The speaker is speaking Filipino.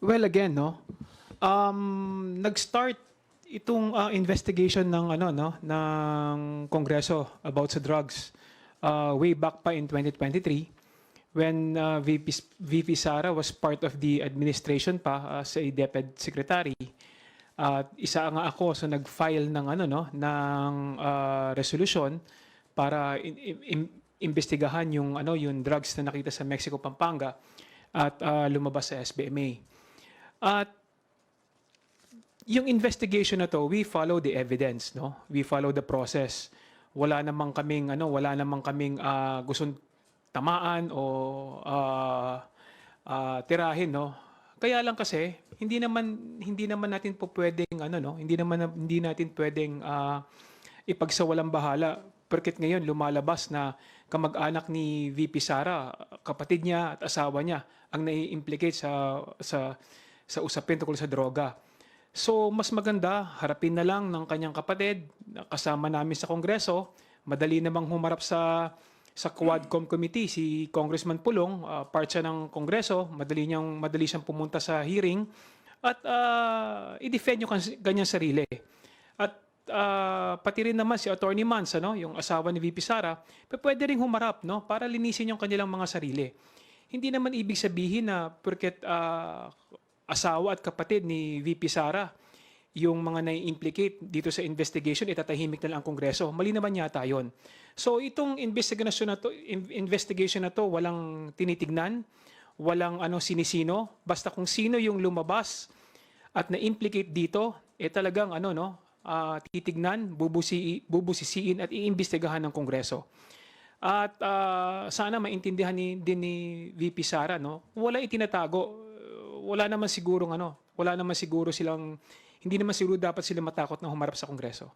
Well, again, no. Um, nag-start itong uh, investigation ng ano no ng Kongreso about sa drugs uh, way back pa in 2023 when uh, VP, S- VP Sara was part of the administration pa as a DepEd secretary. At isa nga ako so nag-file ng ano no ng uh, resolution para in, in- im- imbestigahan yung ano yung drugs na nakita sa Mexico Pampanga at uh, lumabas sa SBMA. At yung investigation na to, we follow the evidence, no? We follow the process. Wala namang kaming ano, wala namang kaming ah, gustong tamaan o ah, ah, tirahin, no? Kaya lang kasi hindi naman hindi naman natin po pwedeng ano no, hindi naman hindi natin pwedeng ah, ipagsawalang bahala perket ngayon lumalabas na kamag-anak ni VP Sara, kapatid niya at asawa niya ang nai-implicate sa sa sa usapin tungkol sa droga. So, mas maganda, harapin na lang ng kanyang kapatid, kasama namin sa Kongreso. Madali namang humarap sa sa Quadcom Committee si Congressman Pulong, ah, part siya ng Kongreso, madali niyang madali siyang pumunta sa hearing at ah, i-defend yung kanyang sarili. At ah, pati rin naman si Attorney Mans, ano, yung asawa ni VP Sara, pwede ring humarap no, para linisin yung kanilang mga sarili. Hindi naman ibig sabihin na porket ah, asawa at kapatid ni VP Sara yung mga nai-implicate dito sa investigation, itatahimik na lang ang Kongreso. Mali naman yata yon. So itong investigation na to, in- investigation na to, walang tinitignan, walang ano sinisino, basta kung sino yung lumabas at na-implicate dito, eh talagang ano no, ah, titignan, bubusi, bubusisiin at iimbestigahan ng Kongreso. At ah, sana maintindihan ni, din ni VP Sara, no? Wala itinatago. Wala naman siguro ano, wala naman siguro silang hindi naman siguro dapat sila matakot na humarap sa Kongreso.